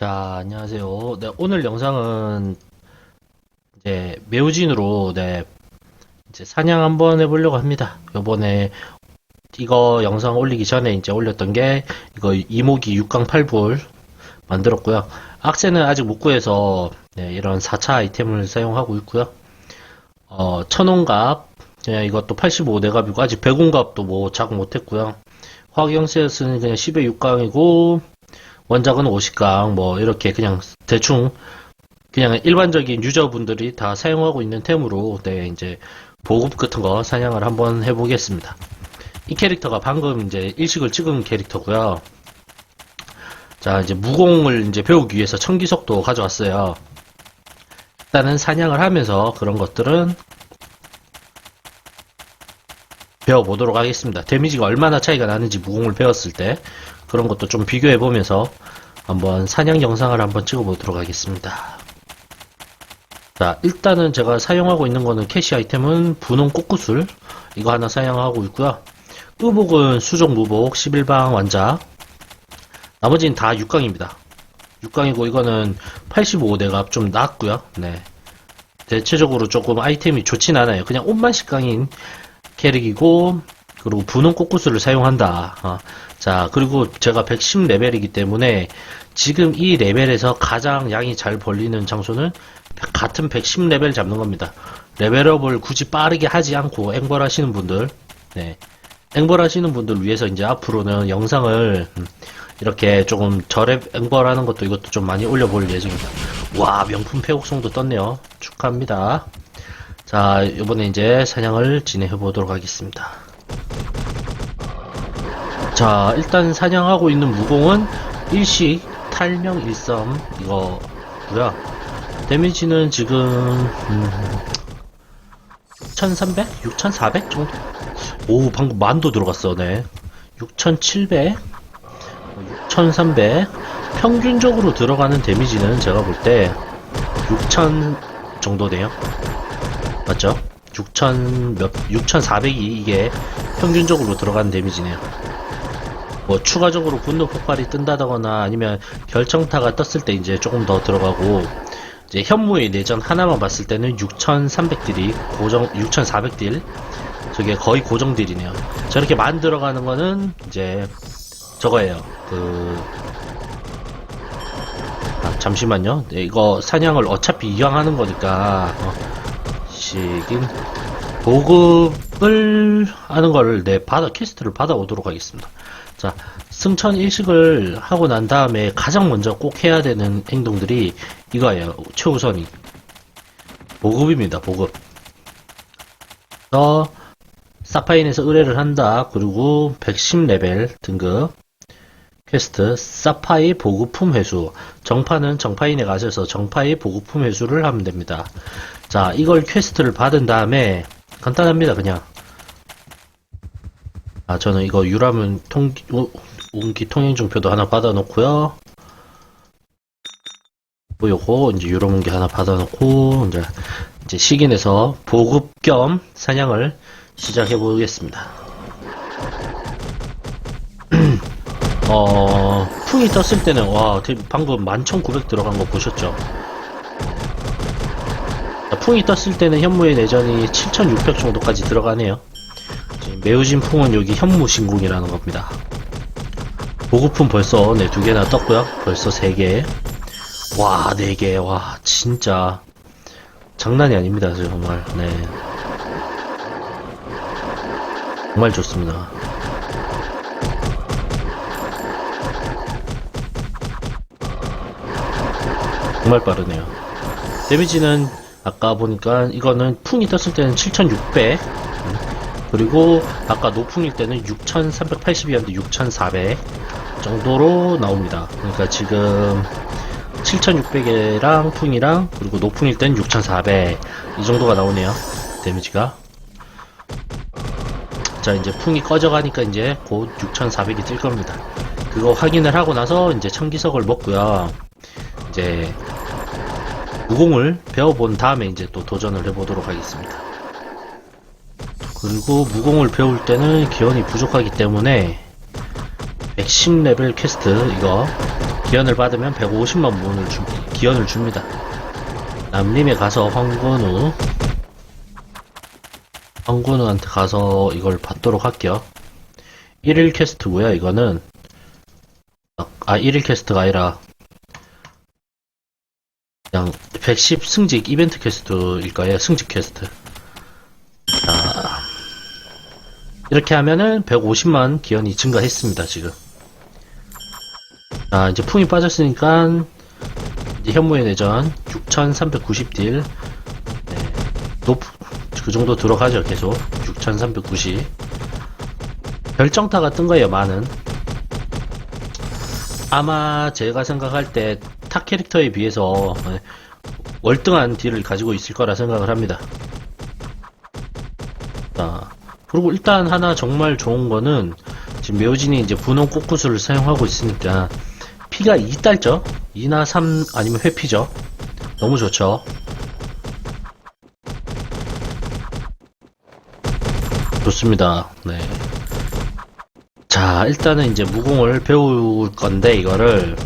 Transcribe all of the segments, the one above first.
자, 안녕하세요. 네, 오늘 영상은 이제 매우진으로 네, 이제 사냥 한번 해보려고 합니다. 요번에 이거 영상 올리기 전에 이제 올렸던 게 이거 이모기 6강 8불 만들었고요. 악세는 아직 못 구해서 네, 이런 4차 아이템을 사용하고 있고요. 어, 천원갑, 네, 이것도 85내갑이고 아직 백운갑도 뭐 작업 못했고요. 화경세스는 그냥 10의 6강이고 원작은 50강 뭐 이렇게 그냥 대충 그냥 일반적인 유저분들이 다 사용하고 있는 템으로 네 이제 보급 같은 거 사냥을 한번 해보겠습니다. 이 캐릭터가 방금 이제 일식을 찍은 캐릭터고요. 자 이제 무공을 이제 배우기 위해서 청기석도 가져왔어요. 일단은 사냥을 하면서 그런 것들은 배워보도록 하겠습니다. 데미지가 얼마나 차이가 나는지 무공을 배웠을 때 그런 것도 좀 비교해 보면서 한번 사냥 영상을 한번 찍어 보도록 하겠습니다. 자, 일단은 제가 사용하고 있는 거는 캐시 아이템은 분홍 꽃구슬 이거 하나 사용하고 있고요. 의복은 수족 무복 11방 완자 나머지는 다 6강입니다. 6강이고 이거는 85대가 좀 낮고요. 네. 대체적으로 조금 아이템이 좋진 않아요. 그냥 옷만 10강인 캐릭이고 그리고 분홍 꽃구슬을 사용한다. 어. 자, 그리고 제가 110레벨이기 때문에 지금 이 레벨에서 가장 양이 잘 벌리는 장소는 같은 110레벨 잡는 겁니다. 레벨업을 굳이 빠르게 하지 않고 앵벌 하시는 분들, 네. 앵벌 하시는 분들 위해서 이제 앞으로는 영상을 음, 이렇게 조금 저랩 앵벌 하는 것도 이것도 좀 많이 올려볼 예정입니다. 와, 명품 폐곡송도 떴네요. 축하합니다. 자, 이번에 이제 사냥을 진행해 보도록 하겠습니다. 자, 일단 사냥하고 있는 무공은 일식, 탈명, 일섬, 이거고요 데미지는 지금, 음, 1300? 6400 정도? 오, 방금 만도 들어갔어, 네. 6700, 6300. 평균적으로 들어가는 데미지는 제가 볼 때, 6000 정도 돼요. 맞죠? 6000 몇, 6400이 이게 평균적으로 들어가는 데미지네요. 뭐 추가적으로 분노 폭발이 뜬다거나 아니면 결정타가 떴을 때 이제 조금 더 들어가고 이제 현무의 내전 하나만 봤을 때는 6300딜이 고정 6400딜 저게 거의 고정 딜이네요. 저렇게 만 들어가는 거는 이제 저거예요. 그 아, 잠시만요. 네, 이거 사냥을 어차피 이왕하는 거니까 어, 시긴 보급을 하는 거를 내 받아 퀘스트를 받아오도록 하겠습니다. 자, 승천 일식을 하고 난 다음에 가장 먼저 꼭 해야 되는 행동들이 이거예요. 최우선이. 보급입니다, 보급. 너, 사파인에서 의뢰를 한다. 그리고 110레벨 등급. 퀘스트, 사파이 보급품 회수. 정파는 정파인에 가셔서 정파의 보급품 회수를 하면 됩니다. 자, 이걸 퀘스트를 받은 다음에, 간단합니다, 그냥. 아, 저는 이거 유람은 통, 우- 운기 통행증표도 하나 받아놓고요. 뭐 요거 이제 유람 운기 하나 받아놓고 이제 이제 시긴에서 보급 겸 사냥을 시작해 보겠습니다. 어, 풍이 떴을 때는 와, 되게 방금 11,900 들어간 거 보셨죠? 자, 풍이 떴을 때는 현무의 내전이 7,600 정도까지 들어가네요. 지금 매우진 풍은 여기 현무 신궁이라는 겁니다. 보급품 벌써 네 두 개나 떴고요. 벌써 세 개. 와, 네 개. 와, 진짜 장난이 아닙니다. 정말. 네. 정말 좋습니다. 정말 빠르네요. 데미지는 아까 보니까 이거는 풍이 떴을 때는 7600 그리고 아까 노풍일 때는 6380이었는데 6400 정도로 나옵니다. 그러니까 지금 7600이랑 풍이랑 그리고 노풍일 때는 6400 이 정도가 나오네요. 데미지가 자 이제 풍이 꺼져가니까 이제 곧 6400이 뜰 겁니다. 그거 확인을 하고 나서 이제 청기석을 먹고요. 이제 무공을 배워본 다음에 이제 또 도전을 해보도록 하겠습니다. 그리고 무공을 배울 때는 기원이 부족하기 때문에 110레벨 퀘스트 이거 기원을 받으면 150만 원을 주, 기원을 줍니다. 남림에 가서 황건우 황건우한테 가서 이걸 받도록 할게요. 1일 캐스트고요. 이거는 아 1일 캐스트가 아니라 그냥 110 승직 이벤트 퀘스트일 거예요. 승직 퀘스트. 이렇게 하면은 150만 기원이 증가했습니다. 지금. 자, 이제 풍이 빠졌으니까 이제 현무의 내전 6,390딜 네, 높, 그 정도 들어가죠. 계속 6,390 결정타가 뜬 거예요. 많은 아마 제가 생각할 때 타 캐릭터에 비해서 네, 월등한 딜을 가지고 있을 거라 생각을 합니다. 자, 그리고 일단 하나 정말 좋은 거는 지금 매우진이 이제 분홍 꽃구슬을 사용하고 있으니까 피가 2달죠? 2나 3 아니면 회피죠? 너무 좋죠? 좋습니다. 네. 자, 일단은 이제 무공을 배울 건데, 이거를,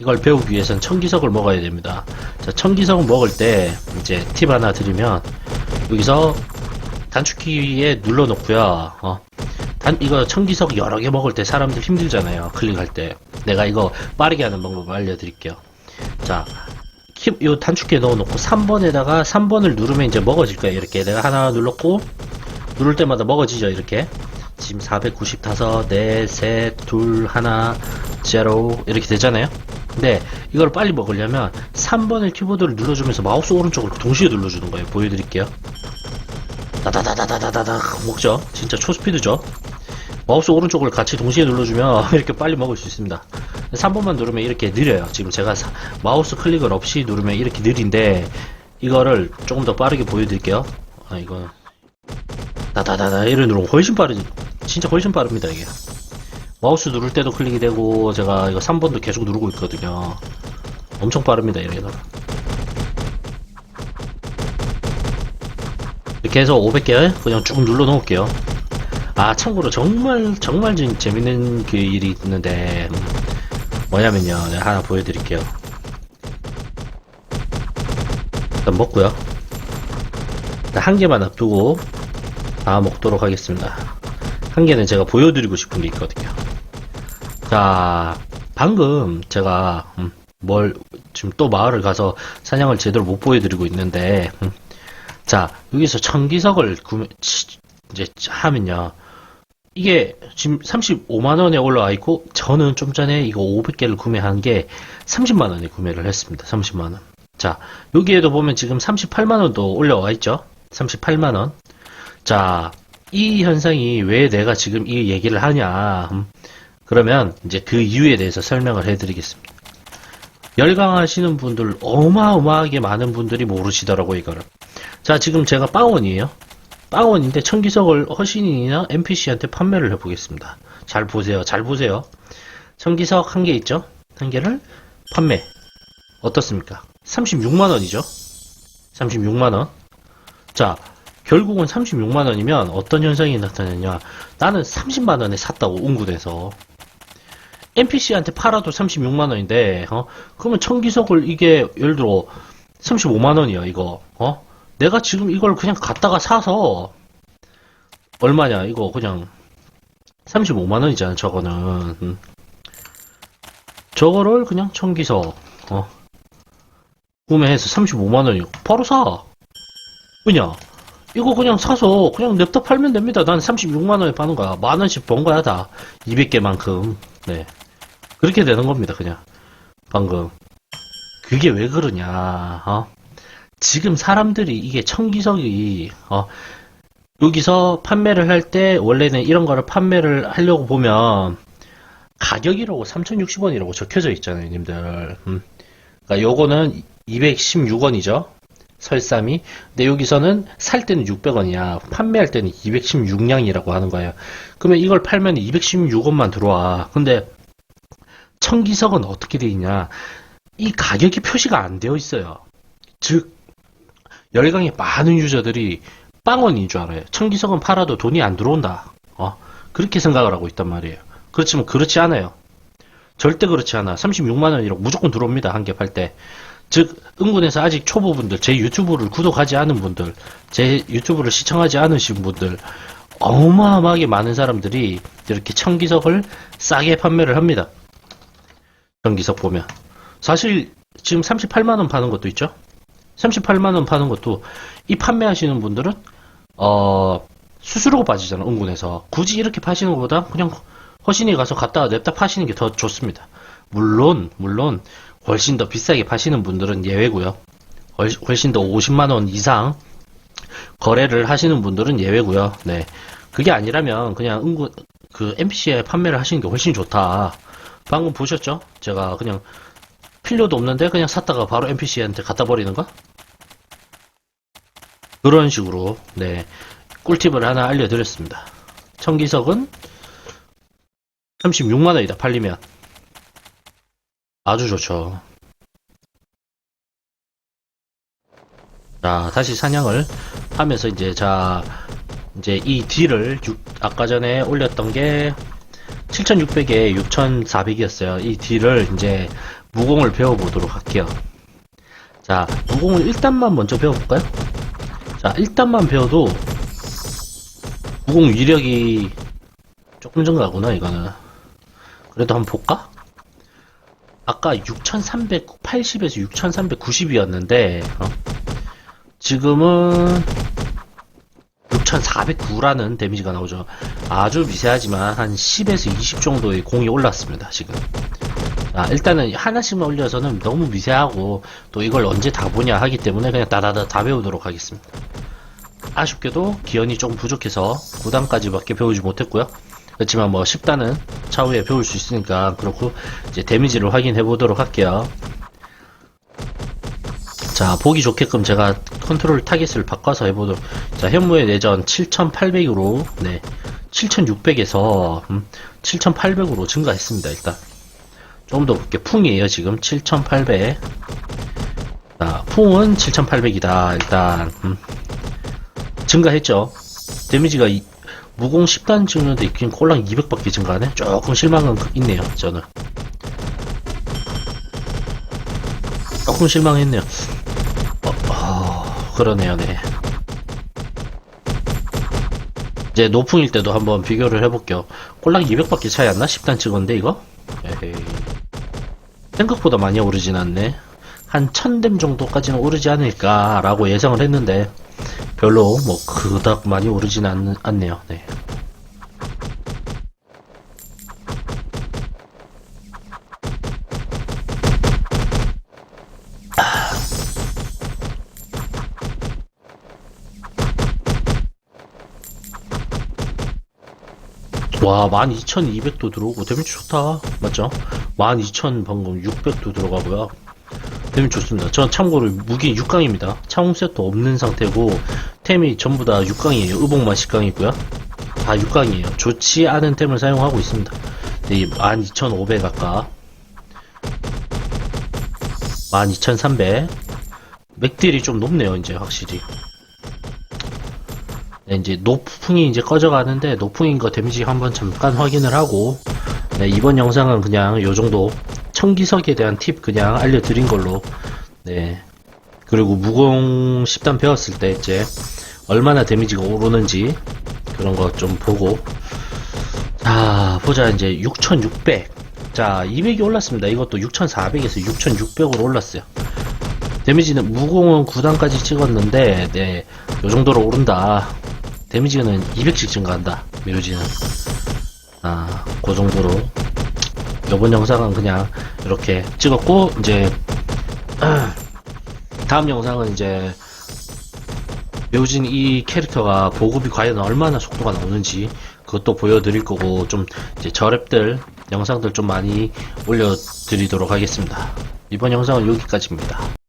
이걸 배우기 위해선 청기석을 먹어야 됩니다. 자, 청기석 먹을 때, 이제 팁 하나 드리면, 여기서 단축키에 눌러놓고요. 어, 단 이거 청기석 여러 개 먹을 때 사람들 힘들잖아요. 클릭할 때. 내가 이거 빠르게 하는 방법을 알려드릴게요. 자, 키, 요 단축키에 넣어놓고 3번에다가 3번을 누르면 이제 먹어질 거예요. 이렇게 내가 하나 눌렀고 누를 때마다 먹어지죠. 이렇게. 지금 495, 넷, 셋, 둘, 하나, 제로 이렇게 되잖아요. 근데 이걸 빨리 먹으려면 3번을 키보드를 눌러주면서 마우스 오른쪽으로 동시에 눌러주는 거예요. 보여드릴게요. 따다다다다다다 먹죠. 진짜 초스피드죠. 마우스 오른쪽을 같이 동시에 눌러주면 이렇게 빨리 먹을 수 있습니다. 3번만 누르면 이렇게 느려요. 지금 제가 마우스 클릭을 없이 누르면 이렇게 느린데 이거를 조금 더 빠르게 보여드릴게요. 아 이거 다다다다 이런 누르면 훨씬 빠르지. 진짜 훨씬 빠릅니다 이게. 마우스 누를 때도 클릭이 되고 제가 이거 3번도 계속 누르고 있거든요. 엄청 빠릅니다 이래서. 이렇게 해서 500개 그냥 쭉 눌러 놓을게요. 아, 참고로 정말, 정말 재- 재밌는 그 일이 있는데, 음, 뭐냐면요. 하나 보여드릴게요. 일단 먹고요. 일단 한 개만 놔두고, 다 먹도록 하겠습니다. 한 개는 제가 보여드리고 싶은 게 있거든요. 자, 방금 제가, 음, 뭘, 지금 또 마을을 가서 사냥을 제대로 못 보여드리고 있는데, 음, 자, 여기서 청기석을 구매, 치- 이제 하면요. 이게 지금 35만원에 올라와 있고, 저는 좀 전에 이거 500개를 구매한 게 30만원에 구매를 했습니다. 30만원. 자, 여기에도 보면 지금 38만원도 올라와 있죠? 38만원. 자, 이 현상이 왜 내가 지금 이 얘기를 하냐. 음, 그러면 이제 그 이유에 대해서 설명을 해드리겠습니다. 열광하시는 분들, 어마어마하게 많은 분들이 모르시더라고요, 이거를. 자, 지금 제가 빵원이에요. 빵원인데 청기석을 허신인이나 NPC한테 판매를 해보겠습니다. 잘 보세요. 잘 보세요. 청기석 한 개 있죠? 한 개를 판매. 어떻습니까? 36만원이죠? 36만원. 자, 결국은 36만원이면 어떤 현상이 나타나냐. 나는 30만원에 샀다고, 웅군에서. NPC한테 팔아도 36만원인데, 어? 그러면 청기석을 이게, 예를 들어, 35만원이야, 이거. 어? 내가 지금 이걸 그냥 갖다가 사서 얼마냐 이거 그냥. 35만원이잖아 저거는. 음. 저거를 그냥 청기서 어. 구매해서 35만원이고 바로 사! 그냥 이거 그냥 사서 그냥 냅다 팔면 됩니다. 난 36만원에 파는 거야. 만원씩 번 거야 다. 200개만큼. 네. 그렇게 되는 겁니다 그냥. 방금. 그게 왜 그러냐 어? 지금 사람들이 이게 청기석이 어, 여기서 판매를 할 때 원래는 이런 거를 판매를 하려고 보면 가격이라고 3060원이라고 적혀져 있잖아요, 님들. 음. 그러니까 요거는 216원이죠. 설삼이. 근데 여기서는 살 때는 600원이야. 판매할 때는 216냥이라고 하는 거예요. 그러면 이걸 팔면 216원만 들어와. 근데 청기석은 어떻게 돼 있냐? 이 가격이 표시가 안 되어 있어요. 즉 열강의 많은 유저들이 빵원인 줄 알아요. 청기석은 팔아도 돈이 안 들어온다. 어, 그렇게 생각을 하고 있단 말이에요. 그렇지만 그렇지 않아요. 절대 그렇지 않아. 36만원이라고 무조건 들어옵니다. 한 개 팔 때. 즉, 은군에서 아직 초보분들, 제 유튜브를 구독하지 않은 분들, 제 유튜브를 시청하지 않으신 분들, 어마어마하게 많은 사람들이 이렇게 청기석을 싸게 판매를 합니다. 청기석 보면. 사실, 지금 38만원 파는 것도 있죠? 38만원 파는 것도, 이 판매하시는 분들은, 어, 수수료가 빠지잖아, 은군에서. 굳이 이렇게 파시는 것보다 그냥 허신이 가서 갖다가 냅다 파시는 게 더 좋습니다. 물론, 물론, 훨씬 더 비싸게 파시는 분들은 예외고요. 훨- 훨씬 더 50만원 이상 거래를 하시는 분들은 예외고요. 네. 그게 아니라면 그냥 은근 그 NPC에 판매를 하시는 게 훨씬 좋다. 방금 보셨죠? 제가 그냥 필요도 없는데 그냥 샀다가 바로 NPC한테 갖다 버리는 거? 그런 식으로 네. 꿀팁을 하나 알려드렸습니다. 청기석은 36만원이다, 팔리면. 아주 좋죠. 자, 다시 사냥을 하면서 이제, 자, 이제 이 딜을, 육- 아까 전에 올렸던 게 7600에 6400이었어요. 이 딜을 이제 무공을 배워보도록 할게요. 자, 무공을 1단만 먼저 배워볼까요? 자, 1단만 배워도 무공 위력이 조금 전가구나, 이거는. 그래도 한번 볼까? 아까 6380에서 6390이었는데, 어, 지금은 6409라는 데미지가 나오죠. 아주 미세하지만 한 10에서 20 정도의 공이 올랐습니다, 지금. 아, 일단은 하나씩만 올려서는 너무 미세하고, 또 이걸 언제 다 보냐 하기 때문에 그냥 다다다 다 배우도록 하겠습니다. 아쉽게도 기원이 조금 부족해서 9단까지밖에 배우지 못했고요. 그렇지만 뭐 10단은 차후에 배울 수 있으니까 그렇고 이제 데미지를 확인해 보도록 할게요. 자 보기 좋게끔 제가 컨트롤 타겟을 바꿔서 해보도록 자 현무의 내전 7800으로 네 7600에서 음, 7800으로 증가했습니다 일단 조금 더 볼게 풍이에요 지금 7800 자, 풍은 7800이다 일단 음. 증가했죠. 데미지가 이- 무공 10단 찍는데 그냥 꼴랑 200밖에 증가하네? 조금 실망은 그- 있네요, 저는. 조금 실망했네요. 어, 어, 그러네요, 네. 이제 노풍일 때도 한번 비교를 해볼게요. 꼴랑 200밖에 차이 안 나? 10단 찍었는데, 이거? 에헤이. 생각보다 많이 오르진 않네. 한 1000댐 정도까지는 오르지 않을까라고 예상을 했는데, 별로 뭐 그닥 많이 오르진 않, 않네요. 네. 와, 12,200도 들어오고, 데미지 좋다. 맞죠? 12,000 방금 600도 들어가고요. 데미지 좋습니다. 전 참고로 무기 6강입니다. 차홍 세트 없는 상태고, 템이 전부 다 6강이에요. 의복만 10강이고요. 다 6강이에요. 좋지 않은 템을 사용하고 있습니다. 네, 12,500 아까. 12,300. 맥딜이 좀 높네요, 이제 확실히. 네, 이제 노풍이 이제 꺼져가는데 노풍인 거 데미지 한번 잠깐 확인을 하고 네, 이번 영상은 그냥 요 정도 청기석에 대한 팁 그냥 알려드린 걸로. 네. 그리고 무공 10단 배웠을 때 이제 얼마나 데미지가 오르는지 그런 거 좀 보고. 자 보자. 이제 6600 자 200이 올랐습니다. 이것도 6400에서 6600으로 올랐어요. 데미지는 무공은 9단까지 찍었는데 네, 요 정도로 오른다. 데미지는 200씩 증가한다. 묘지는. 아, 그 정도로. 요번 영상은 그냥 이렇게 찍었고 이제 다음 영상은 이제 묘진 이 캐릭터가 보급이 과연 얼마나 속도가 나오는지 그것도 보여드릴 거고 좀 이제 저랩들 영상들 좀 많이 올려드리도록 하겠습니다. 이번 영상은 여기까지입니다.